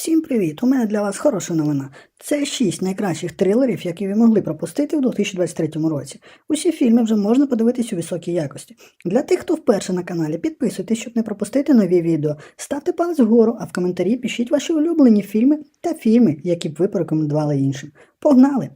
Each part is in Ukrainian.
Всім привіт! У мене для вас хороша новина. Це 6 найкращих трилерів, які ви могли пропустити у 2023 році. Усі фільми вже можна подивитись у високій якості. Для тих, хто вперше на каналі, підписуйтесь, щоб не пропустити нові відео. Ставте палець вгору, а в коментарі пишіть ваші улюблені фільми та фільми, які б ви порекомендували іншим. Погнали!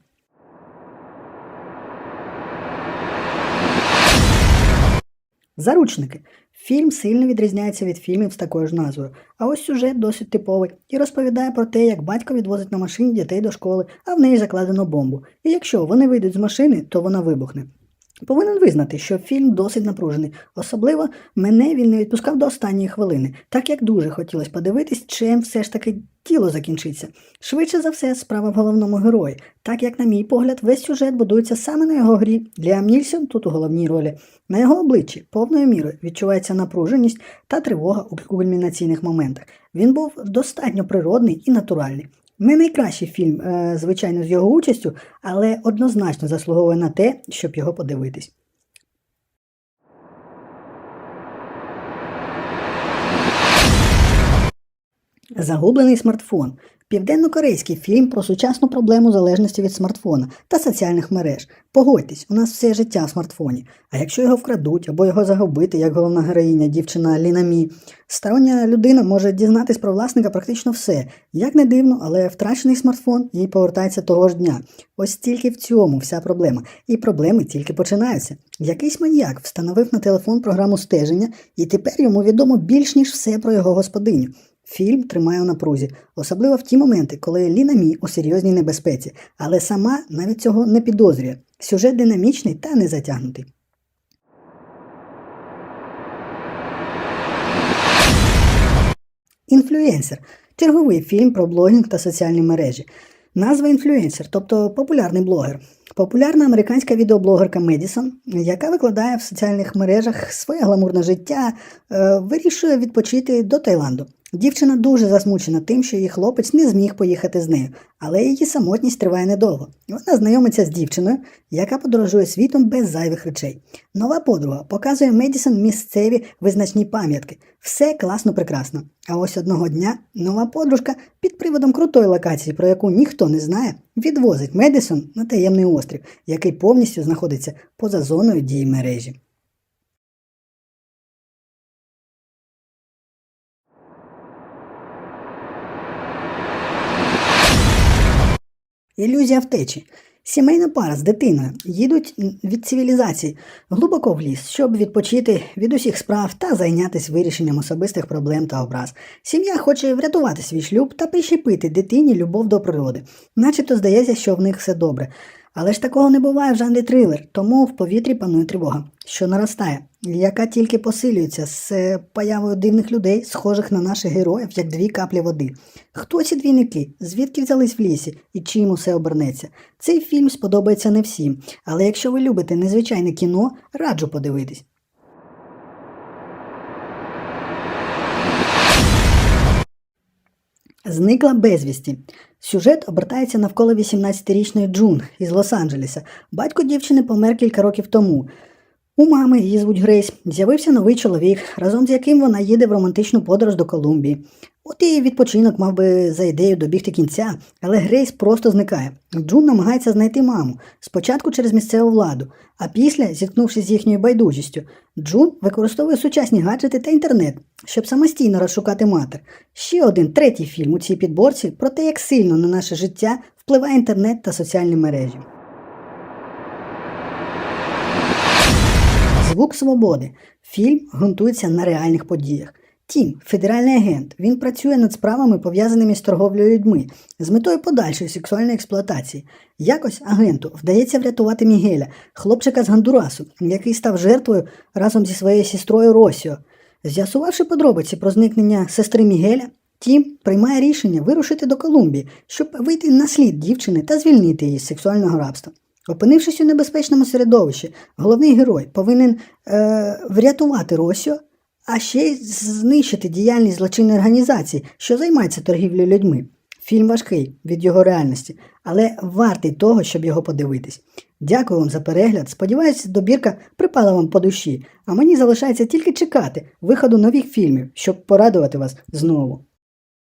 Заручники. Фільм сильно відрізняється від фільмів з такою ж назвою, а ось сюжет досить типовий і розповідає про те, як батько відвозить на машині дітей до школи, а в неї закладено бомбу. І якщо вони вийдуть з машини, то вона вибухне. Повинен визнати, що фільм досить напружений. Особливо мене він не відпускав до останньої хвилини, так як дуже хотілося подивитись, чим все ж таки тіло закінчиться. Швидше за все, справа в головному герої, так як, на мій погляд, весь сюжет будується саме на його грі. Ліам Нільсон тут у головній ролі. На його обличчі повною мірою відчувається напруженість та тривога у кульмінаційних моментах. Він був достатньо природний і натуральний. Не найкращий фільм, е, звичайно, з його участю, але однозначно заслуговує на те, щоб його подивитись. Загублений смартфон. Південно-корейський фільм про сучасну проблему залежності від смартфона та соціальних мереж. Погодьтесь, у нас все життя в смартфоні. А якщо його вкрадуть або його загубити, як головна героїня, дівчина Ліна Мі, стороння людина може дізнатись про власника практично все. Як не дивно, але втрачений смартфон їй повертається того ж дня. Ось тільки в цьому вся проблема. І проблеми тільки починаються. Якийсь маньяк встановив на телефон програму стеження, і тепер йому відомо більш ніж все про його господиню. Фільм тримає у напрузі, особливо в ті моменти, коли Ліна Мі у серйозній небезпеці, але сама навіть цього не підозрює. Сюжет динамічний та не затягнутий. Інфлюенсер черговий фільм про блогінг та соціальні мережі. Назва інфлюенсер, тобто популярний блогер. Популярна американська відеоблогерка Медісон, яка викладає в соціальних мережах своє гламурне життя, е, вирішує відпочити до Таїланду. Дівчина дуже засмучена тим, що її хлопець не зміг поїхати з нею, але її самотність триває недовго. Вона знайомиться з дівчиною, яка подорожує світом без зайвих речей. Нова подруга показує Медісон місцеві визначні пам'ятки. Все класно прекрасно. А ось одного дня нова подружка під приводом крутої локації, про яку ніхто не знає, відвозить Медісон на таємний острів, який повністю знаходиться поза зоною дії мережі. Ілюзія втечі. Сімейна пара з дитиною їдуть від цивілізації глибоко в ліс, щоб відпочити від усіх справ та зайнятися вирішенням особистих проблем та образ. Сім'я хоче врятувати свій шлюб та прищепити дитині любов до природи, начебто здається, що в них все добре. Але ж такого не буває в жанрі трилер, тому в повітрі панує тривога, що наростає, яка тільки посилюється з е, появою дивних людей, схожих на наших героїв, як дві каплі води. Хто ці двійники? Звідки взялись в лісі і чим усе обернеться? Цей фільм сподобається не всім, але якщо ви любите незвичайне кіно, раджу подивитись. Зникла безвісті. Сюжет обертається навколо 18-річної Джун із Лос-Анджелеса. Батько дівчини помер кілька років тому. У мами її звуть Грейс. З'явився новий чоловік, разом з яким вона їде в романтичну подорож до Колумбії. От і відпочинок мав би за ідею добігти кінця, але Грейс просто зникає. Джун намагається знайти маму спочатку через місцеву владу, а після, зіткнувшись з їхньою байдужістю, Джун використовує сучасні гаджети та інтернет, щоб самостійно розшукати матер. Ще один третій фільм у цій підборці про те, як сильно на наше життя впливає інтернет та соціальні мережі. Звук свободи. Фільм ґрунтується на реальних подіях. Тім, федеральний агент, він працює над справами, пов'язаними з торговлею людьми, з метою подальшої сексуальної експлуатації. Якось агенту вдається врятувати Мігеля, хлопчика з Гондурасу, який став жертвою разом зі своєю сестрою Росіо. З'ясувавши подробиці про зникнення сестри Мігеля, Тім приймає рішення вирушити до Колумбії, щоб вийти на слід дівчини та звільнити її з сексуального рабства. Опинившись у небезпечному середовищі, головний герой повинен е, врятувати Росіо, а ще й знищити діяльність злочинної організації, що займається торгівлею людьми. Фільм важкий від його реальності, але вартий того, щоб його подивитись. Дякую вам за перегляд. Сподіваюся, добірка припала вам по душі, а мені залишається тільки чекати виходу нових фільмів, щоб порадувати вас знову.